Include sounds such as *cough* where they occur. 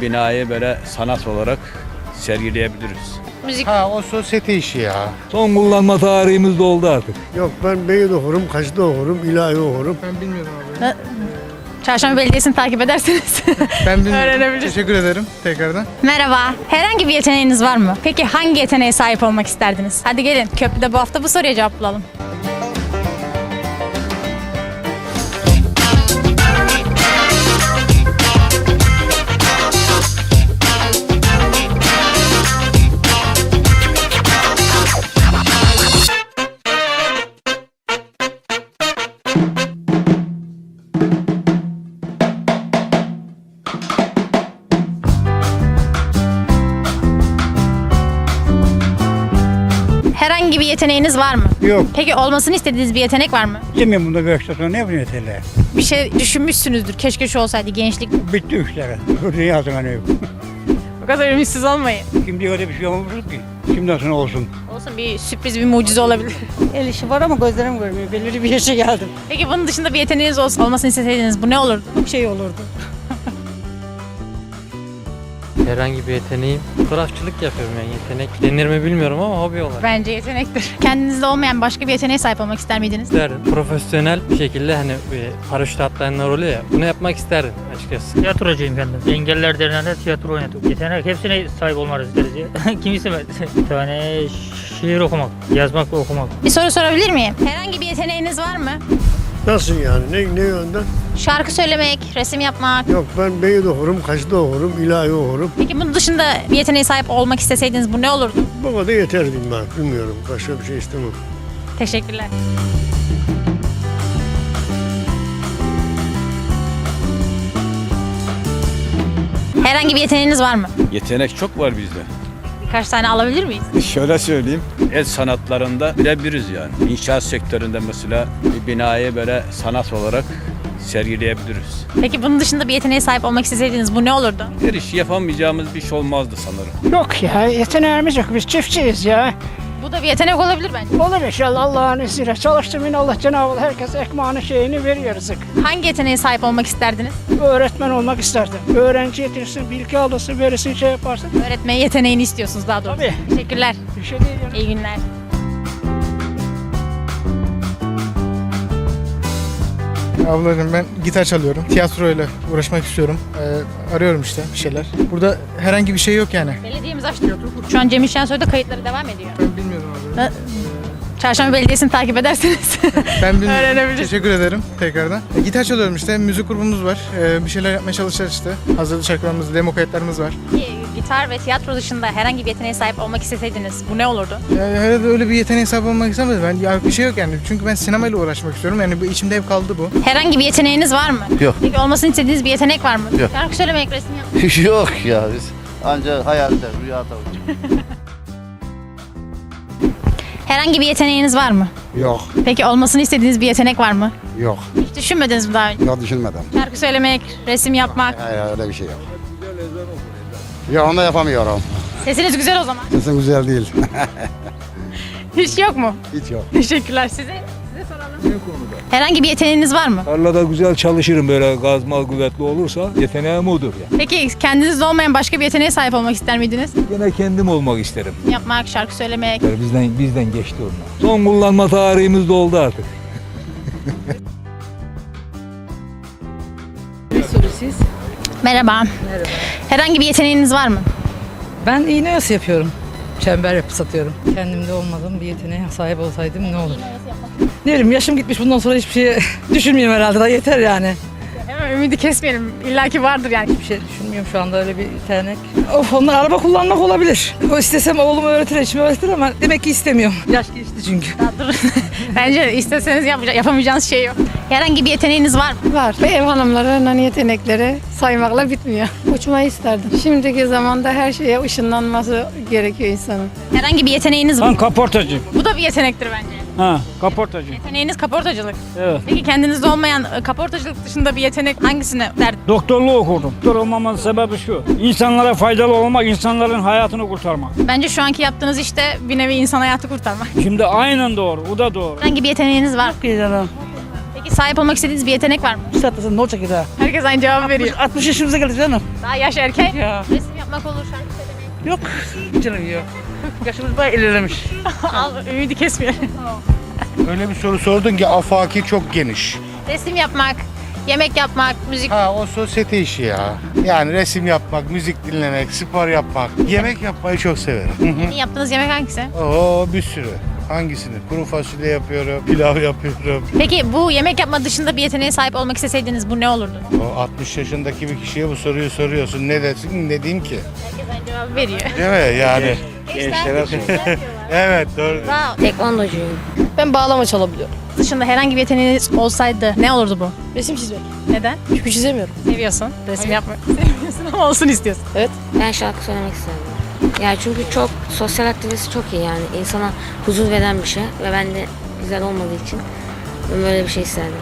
binayı böyle sanat olarak sergileyebiliriz. Müzik Ha o sosyete işi ya. Son kullanma tarihimiz doldu artık. Yok ben Beyit okurum, Kaş'ta okurum, ilahi okurum. Ben bilmiyorum abi. Çarşamba Belediyesi'ni takip ederseniz. *laughs* Ben bilmiyorum. Öğrenebiliriz. Teşekkür ederim tekrardan. Merhaba. Herhangi bir yeteneğiniz var mı? Peki hangi yeteneğe sahip olmak isterdiniz? Hadi gelin köprüde bu hafta bu soruya cevap Herhangi bir yeteneğiniz var mı? Yok. Peki olmasını istediğiniz bir yetenek var mı? Yemin bunda bir yaşta sonra ne yapıyor yeterli? Bir şey düşünmüşsünüzdür. Keşke şu olsaydı gençlik. Bitti işleri. Dünya ne yok. Bu kadar ümitsiz olmayın. Şimdi öyle bir şey olmamış ki. Şimdiden sonra olsun. Olsun bir sürpriz bir mucize olabilir. *laughs* El işi var ama gözlerim görmüyor. Belirli bir yaşa geldim. Peki bunun dışında bir yeteneğiniz olsun, olmasını isteseydiniz bu ne olurdu? Şey olurdu. Herhangi bir yeteneğim. Fotoğrafçılık yapıyorum yani yetenek denir mi bilmiyorum ama hobi olarak. Bence yetenektir. *laughs* Kendinizde olmayan başka bir yeteneğe sahip olmak ister miydiniz? İsterdim. Profesyonel bir şekilde hani bir paraşüt atlayanlar oluyor ya. Bunu yapmak isterdim açıkçası. Tiyatrocuyum kendim. Engeller Derneği'nde tiyatro oynadık. Yetenek hepsine sahip olmak isteriz ya. *laughs* Kim istemez. *laughs* Bir tane şiir okumak, yazmak ve okumak. Bir soru sorabilir miyim? Herhangi bir yeteneğiniz var mı? Nasıl yani? Ne, ne yönden? Şarkı söylemek, resim yapmak. Yok ben Beyit okurum, Kaş'ta okurum, ilahi okurum. Peki bunun dışında bir yeteneğe sahip olmak isteseydiniz bu ne olurdu? Bu kadar yeter diyeyim ben. Bilmiyorum. Başka bir şey istemem. Teşekkürler. Herhangi bir yeteneğiniz var mı? Yetenek çok var bizde. Birkaç tane alabilir miyiz? Şöyle söyleyeyim. El sanatlarında birebiriz yani. İnşaat sektöründe mesela bir binayı böyle sanat olarak sergileyebiliriz. Peki bunun dışında bir yeteneğe sahip olmak isteseydiniz bu ne olurdu? Her iş yapamayacağımız bir şey olmazdı sanırım. Yok ya yeteneğimiz yok. Biz çiftçiyiz ya. Bu da bir yetenek olabilir bence. Olur inşallah Allah'ın izniyle. Çalıştırmayın Allah Cenab-ı Allah herkes ekmeğini şeyini veriyor rızık. Hangi yeteneğe sahip olmak isterdiniz? Öğretmen olmak isterdim. Öğrenci yetişsin, bilgi alırsın, verirsin, şey yaparsın. Öğretme yeteneğini istiyorsunuz daha doğrusu. Tabii. Teşekkürler. Bir şey değil yani. İyi günler. Ablacığım ben gitar çalıyorum. Tiyatroyla uğraşmak istiyorum. Ee, arıyorum işte bir şeyler. Burada herhangi bir şey yok yani. Belediyemiz açtı. Şu an Cem İşlensoy'da kayıtları devam ediyor. Ben Çarşamba Belediyesi'ni takip ederseniz. *laughs* Ben bilmiyorum. Öğrenebiliriz. Teşekkür ederim tekrardan. E, gitar çalıyorum işte. Müzik grubumuz var. Ee, bir şeyler yapmaya çalışacağız işte. Hazırlı şarkılarımız, demo kayıtlarımız var. Gitar ve tiyatro dışında herhangi bir yeteneğe sahip olmak isteseydiniz bu ne olurdu? Yani herhalde öyle bir yeteneğe sahip olmak istemedim. Ben ya bir şey yok yani. Çünkü ben sinemayla uğraşmak istiyorum. Yani bu içimde hep kaldı bu. Herhangi bir yeteneğiniz var mı? Yok. Peki olmasını istediğiniz bir yetenek var mı? Yok. Şarkı söylemek, resim yapmak. *laughs* Yok ya biz ancak hayalde, rüyada *laughs* Herhangi bir yeteneğiniz var mı? Yok. Peki olmasını istediğiniz bir yetenek var mı? Yok. Hiç düşünmediniz mi daha önce? Yok düşünmedim. Şarkı söylemek, resim yapmak. Hayır öyle bir şey yok. Yok onu da yapamıyorum. Sesiniz güzel o zaman. Sesin güzel değil. Hiç yok mu? Hiç yok. Teşekkürler size. Herhangi bir yeteneğiniz var mı? Tarlada güzel çalışırım böyle gazmal kuvvetli olursa yeteneğim odur ya. Peki kendinizde olmayan başka bir yeteneğe sahip olmak ister miydiniz? Yine kendim olmak isterim. Yapmak, şarkı söylemek. Bizden bizden geçti onlar. Son kullanma tarihimiz doldu artık. *laughs* Merhaba. Herhangi bir yeteneğiniz var mı? Ben iğne oyası yapıyorum. Çember yapı satıyorum. Kendimde olmadığım bir yeteneğe sahip olsaydım ne olur? Ne yaşım gitmiş bundan sonra hiçbir şey *laughs* düşünmüyorum herhalde. Daha yeter yani. Ümidi kesmeyelim. İlla ki vardır yani. Bir şey düşünmüyorum şu anda öyle bir yetenek. Of onlar araba kullanmak olabilir. O istesem oğlum öğretir, eşim öğretir ama demek ki istemiyorum. Yaş geçti çünkü. Dur. *laughs* Bence isteseniz yapacak, yapamayacağınız şey yok. Herhangi bir yeteneğiniz var mı? Var. Ve ev hanımlarının yetenekleri saymakla bitmiyor. Uçmayı isterdim. Şimdiki zamanda her şeye ışınlanması gerekiyor insanın. Herhangi bir yeteneğiniz var mı? kaportacı. Bu da bir yetenektir bence. Ha kaportacı. Yeteneğiniz kaportacılık. Evet. Peki kendinizde olmayan e, kaportacılık dışında bir yetenek hangisine derdin? Doktorluğu okudum. Doktor olmamın sebebi şu. İnsanlara faydalı olmak, insanların hayatını kurtarmak. Bence şu anki yaptığınız işte bir nevi insan hayatı kurtarmak. *laughs* Şimdi aynen doğru. O da doğru. Herhangi bir yeteneğiniz var. mı? Peki Peki sahip olmak istediğiniz bir yetenek var mı? Sen ne olacak ya? Herkes aynı cevabı veriyor. 60 yaşımıza geldik canım. Daha yaş erken. Ya. Resim yapmak olur, şarkı söylemek. Yok. Canım yok. Yaşımız bayağı ilerlemiş. *laughs* Al, ümidi kesmiyor. *laughs* Öyle bir soru sordun ki afaki çok geniş. Resim yapmak, yemek yapmak, müzik. Ha o sosyete işi ya. Yani resim yapmak, müzik dinlemek, spor yapmak. Yemek yapmayı çok severim. Hı hı. Yaptığınız yemek hangisi? Oo bir sürü. Hangisini? Kuru fasulye yapıyorum, pilav yapıyorum. Peki bu yemek yapma dışında bir yeteneğe sahip olmak isteseydiniz bu ne olurdu? O 60 yaşındaki bir kişiye bu soruyu soruyorsun. Ne desin? Ne diyeyim ki? Herkes cevabı veriyor. Değil mi? Yani. Gençler Evet doğru. Tekvandocuyum. Ben bağlama çalabiliyorum. Dışında herhangi bir yeteneğiniz olsaydı ne olurdu bu? Resim çizmek. Neden? Çünkü çizemiyorum. Seviyorsun. Resim yapmayı *laughs* seviyorsun ama olsun istiyorsun. Ben şarkı söylemek isterdim. Yani çünkü çok sosyal aktivitesi çok iyi yani insana huzur veren bir şey ve ben de güzel olmadığı için ben böyle bir şey isterdim.